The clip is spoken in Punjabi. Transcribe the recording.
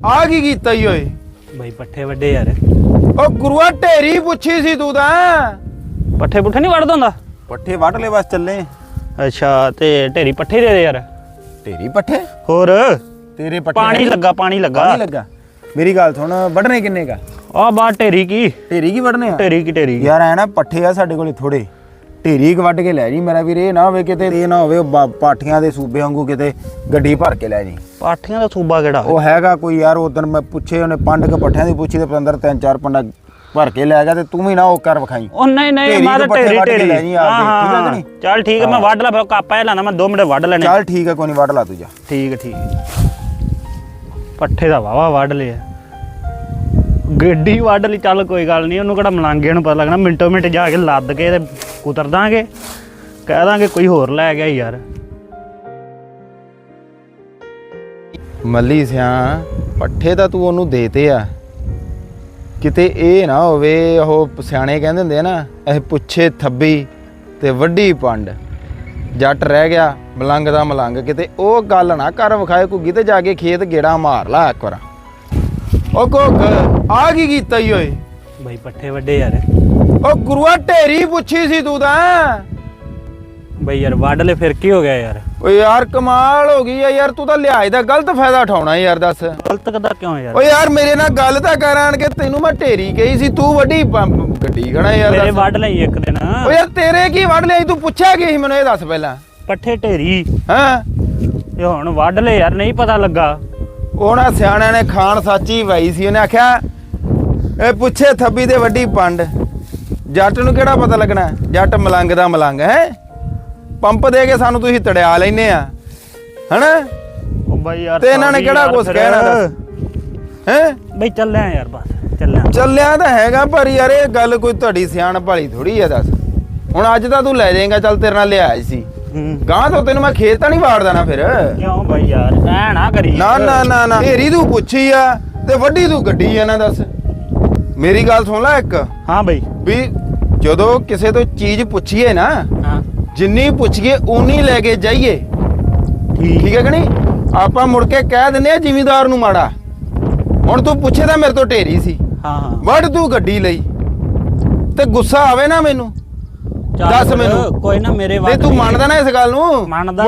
ਆ ਕੀ ਕੀਤਾ ਈ ਓਏ? ਬਈ ਪੱਠੇ ਵੱਡੇ ਯਾਰ। ਉਹ ਗੁਰੂਆ ਢੇਰੀ ਪੁੱਛੀ ਸੀ ਤੂੰ ਤਾਂ। ਪੱਠੇ ਪੁੱਠੇ ਨਹੀਂ ਵੜਦਾ ਹੁੰਦਾ? ਪੱਠੇ ਵੱਢ ਲੈ ਬਸ ਚੱਲੇ। ਅੱਛਾ ਤੇ ਢੇਰੀ ਪੱਠੇ ਦੇ ਦੇ ਯਾਰ। ਢੇਰੀ ਪੱਠੇ? ਹੋਰ? ਤੇਰੇ ਪੱਠੇ ਪਾਣੀ? ਲੱਗਾ ਪਾਣੀ ਲੱਗਾ। ਪਾਣੀ ਲੱਗਾ। ਮੇਰੀ ਗੱਲ ਸੁਣ ਵੱਢਣੇ ਕਿੰਨੇ ਕਾ? ਆ ਬਾ ਢੇਰੀ ਕੀ? ਢੇਰੀ ਕੀ ਵੱਢਣੇ ਆ? ਢੇਰੀ ਕੀ ਢੇਰੀ ਕੀ? ਯਾਰ ਐ ਨਾ ਪੱਠੇ ਆ ਸਾਡੇ ਕੋਲੇ ਥੋੜੇ ਢੇਰੀ ਕ ਵੱਢ ਕੇ ਲੈ ਜੀ ਮੇਰਾ ਵੀਰ ਇਹ ਨਾ ਹੋਵੇ ਕਿਤੇ ਇਹ ਨਾ ਹੋਵੇ ਉਹ ਬਾ- ਪਾਠੀਆਂ ਦੇ ਸੂਬੇ ਵਾਂਗੂ ਕਿਤੇ ਗੱਡੀ ਭਰ ਕੇ ਲੈ ਜੀ। ਪਾਠੀਆਂ ਦਾ ਸੂਬਾ ਕਿਹੜਾ? ਉਹ ਹੈਗਾ ਕੋਈ ਯਾਰ ਉਦੋਂ ਮੈਂ ਪੁੱਛੇ ਉਹਨੇ ਪੰਡ ਕ ਪੱਠਿਆਂ ਦੀ ਪੁੱਛੀ ਤੇ ਪਤੰਦਰ ਤਿੰਨ ਚਾਰ ਪੰਡਾ ਭਰ ਕੇ ਲੈ ਗਿਆ ਤੇ ਤੂੰ ਵੀ ਨਾ ਉਹ ਕਰ ਵਿਖਾਈ। ਉਹ ਨਹੀਂ ਨਹੀਂ ਢੇਰੀ ਮਾਰ ਤੋਂ ਪੱਠੇ ਢੇਰੀ ਵੱਢ ਕੇ ਢੇਰੀ। ਲੈ ਜੀ ਆਪਦੇ, ਠੀਕ ਕਿ ਹਾਂ। ਨਹੀਂ? ਚੱਲ ਠੀਕ ਹੈ ਮੈਂ ਵੱਢ ਲਾ ਫਿਰ ਕਾਪਾ ਇਹ ਲਾਣਾ ਮੈਂ 2 ਮਿੰਟ ਵੱਢ ਲੈਣੇ। ਚੱਲ ਠੀਕ ਹੈ ਕੋਈ ਨਹੀਂ ਵੱਢ ਲਾ ਤੂੰ ਜਾ। ਠੀਕ ਹੈ, ਠੀਕ ਹੈ। ਪੱਠੇ ਦਾ ਵਾਵਾ ਵੱਢ ਲਿਆ ਗੱਡੀ ਵੱਢ ਲਈ ਚੱਲ ਕੋਈ ਗੱਲ ਨਹੀਂ ਉਹਨੂੰ ਕਿਹੜਾ ਮਲਾਂਗੇ ਨੂੰ ਪਤਾ ਲੱਗਣਾ ਮਿੰਟੋ ਮਿੰਟ ਜਾ ਕੇ ਲੱਦ ਕੇ ਤੇ ਕੁਤਰ ਦਾਂਗੇ। ਕਹਿ ਦਾਂਗੇ ਕੋਈ ਹੋਰ ਲੈ ਗਿਆ ਯਾਰ। ਮੱਲੀ ਸਿਆ ਪੱਠੇ ਤਾਂ ਤੂੰ ਉਹਨੂੰ ਦੇਤੇ ਆ। ਕਿਤੇ ਇਹ ਨਾ ਹੋਵੇ ਉਹ ਸਿਆਣੇ ਕਹਿੰਦੇ ਹੁੰਦੇ ਆ ਨਾ ਇਹ ਪੁੱਛੇ ਥੱਬੀ ਤੇ ਵੱਡੀ ਪੰਡ। ਜੱਟ ਰਹਿ ਗਿਆ ਮਲੰਗ ਦਾ ਮਲੰਗ ਕਿਤੇ ਉਹ ਗੱਲ ਨਾ ਕਰ ਵਿਖਾਏ ਕੋਈ ਤੇ ਜਾ ਕੇ ਖੇਤ ਗੇੜਾ ਮਾਰ ਲਾ ਇੱਕ ਵਾਰ। ਉਹ ਕੋਕ ਆ ਕੀ ਕੀਤਾ ਈ ਓਏ? ਬਈ ਪੱਠੇ ਵੱਡੇ ਯਾਰ। ਉਹ ਗੁਰੂਆ ਢੇਰੀ ਪੁੱਛੀ ਸੀ ਤੂੰ ਤਾਂ। ਬਈ ਯਾਰ ਵੱਢ ਲੈ ਫਿਰ ਕੀ ਹੋ ਗਿਆ ਯਾਰ? ਓ ਯਾਰ ਕਮਾਲ ਹੋ ਗਈ ਆ ਯਾਰ ਤੂੰ ਤਾਂ ਲਿਹਾਜ਼ ਦਾ ਗਲਤ ਫਾਇਦਾ ਉਠਾਉਣਾ ਯਾਰ ਦੱਸ। ਗਲਤ ਕਦਾ ਕਿਉਂ ਯਾਰ? ਓ ਯਾਰ ਮੇਰੇ ਨਾਲ ਗੱਲ ਤਾਂ ਕਰ ਆਣ ਕੇ ਤੈਨੂੰ ਮੈਂ ਢੇਰੀ ਕਹੀ ਸੀ ਤੂੰ ਵੱਡੀ ਪੰਪ- ਗੱਡੀ ਖੜਾ ਯਾਰ ਮੇਰੇ ਦੱਸ। ਵੱਢ ਲਈ ਇੱਕ ਦਿਨ। ਓ ਯਾਰ ਤੇਰੇ ਕੀ ਵੱਢ ਸੀ? ਤੂੰ ਪੁੱਛਿਆ ਕੀ ਸੀ ਮੈਨੂੰ ਇਹ ਦੱਸ ਪਹਿਲਾਂ। ਪੱਠੇ ਢੇਰੀ। ਹਾਂ। ਤੇ ਹੁਣ ਵੱਢ ਲੈ ਯਾਰ ਨਹੀਂ ਪਤਾ ਲੱਗਾ। ਉਹਨਾਂ ਸਿਆਣਿਆਂ ਨੇ ਖਾਨ ਸਾਚੀ ਵਾਈ ਸੀ ਉਹਨੇ ਆਖਿਆ ਇਹ ਪੁੱਛੇ ਥੱਬੀ ਤੇ ਵੱਡੀ ਪੰਡ। ਜੱਟ ਨੂੰ ਕਿਹੜਾ ਪਤਾ ਲੱਗਣਾ? ਜੱਟ ਮਲੰਗ ਦਾ ਮਲੰਗ ਹੈ? ਪੰਪ ਦੇ ਕੇ ਸਾਨੂੰ ਤੁਸੀਂ ਤੜਿਆ ਲੈਨੇ ਆ ਹਨਾ? ਉਹ ਬਈ ਯਾਰ ਤੇ ਇਹਨਾਂ ਨੇ ਕਿਹੜਾ ਫਿਰ। ਕਹਿਣਾ ਹੈ? ਬਈ ਚੱਲਿਆ ਯਾਰ ਬਸ ਚੱਲਿਆ। ਚੱਲਿਆ ਤਾਂ ਹੈਗਾ ਪਰ ਯਾਰ ਇਹ ਗੱਲ ਕੋਈ ਤੁਹਾਡੀ ਸਿਆਣ ਭਾਲੀ ਥੋੜੀ ਆ ਦੱਸ। ਹੁਣ ਅੱਜ ਤਾਂ ਤੂੰ ਲੈ ਜਾਏਗਾ ਚੱਲ ਤੇਰੇ ਨਾਲ ਲਿਆਇਆ ਸੀ। ਗਾਂ ਤੋਂ ਤੈਨੂੰ ਮੈਂ ਖੇਤ ਤਾਂ ਨਹੀਂ ਵਾੜਦਾ ਨਾ ਫਿਰ? ਕਿਉਂ ਬਈ ਯਾਰ ਐ ਨਾ ਕਰੀ ਨਾ ਨਾ ਨਾ ਨਾ। ਢੇਰੀ ਤੂੰ ਪੁੱਛੀ ਆ ਤੇ ਵੱਡੀ ਤੂੰ ਗੱਡੀ ਆ ਨਾ ਦੱਸ। ਮੇਰੀ ਗੱਲ ਸੁਣ ਲੈ ਇੱਕ। ਹਾਂ ਬਈ। ਵੀ ਜਦੋਂ ਕਿਸੇ ਤੋਂ ਚੀਜ਼ ਪੁੱਛੀਏ ਨਾ ਹਾਂ। ਜਿੰਨੀ ਪੁੱਛੀਏ ਉਨੀ ਲੈ ਕੇ ਜਾਈਏ। ਠੀਕ। ਹੈ ਕਿ ਨਹੀਂ? ਆਪਾਂ ਮੁੜ ਕੇ ਕਹਿ ਦਿੰਦੇ ਆ ਜ਼ਿਮੀਦਾਰ ਨੂੰ ਮਾੜਾ। ਹੁਣ ਤੂੰ ਪੁੱਛੇ ਤਾਂ ਮੇਰੇ ਤੋਂ ਢੇਰੀ ਸੀ। ਹਾਂ ਹਾਂ। ਵੱਢ ਤੂੰ ਗੱਡੀ ਲਈ। ਤੇ ਗੁੱਸਾ ਆਵੇ ਨਾ ਮੈਨੂੰ। ਚੱਲ ਦੱਸ ਮੈਨੂੰ। ਕੋਈ ਨਾ ਮੇਰੇ ਨਹੀਂ ਤੂੰ ਮੰਨਦਾ ਨਾ ਇਸ ਗੱਲ ਨੂੰ। ਮੰਨਦਾ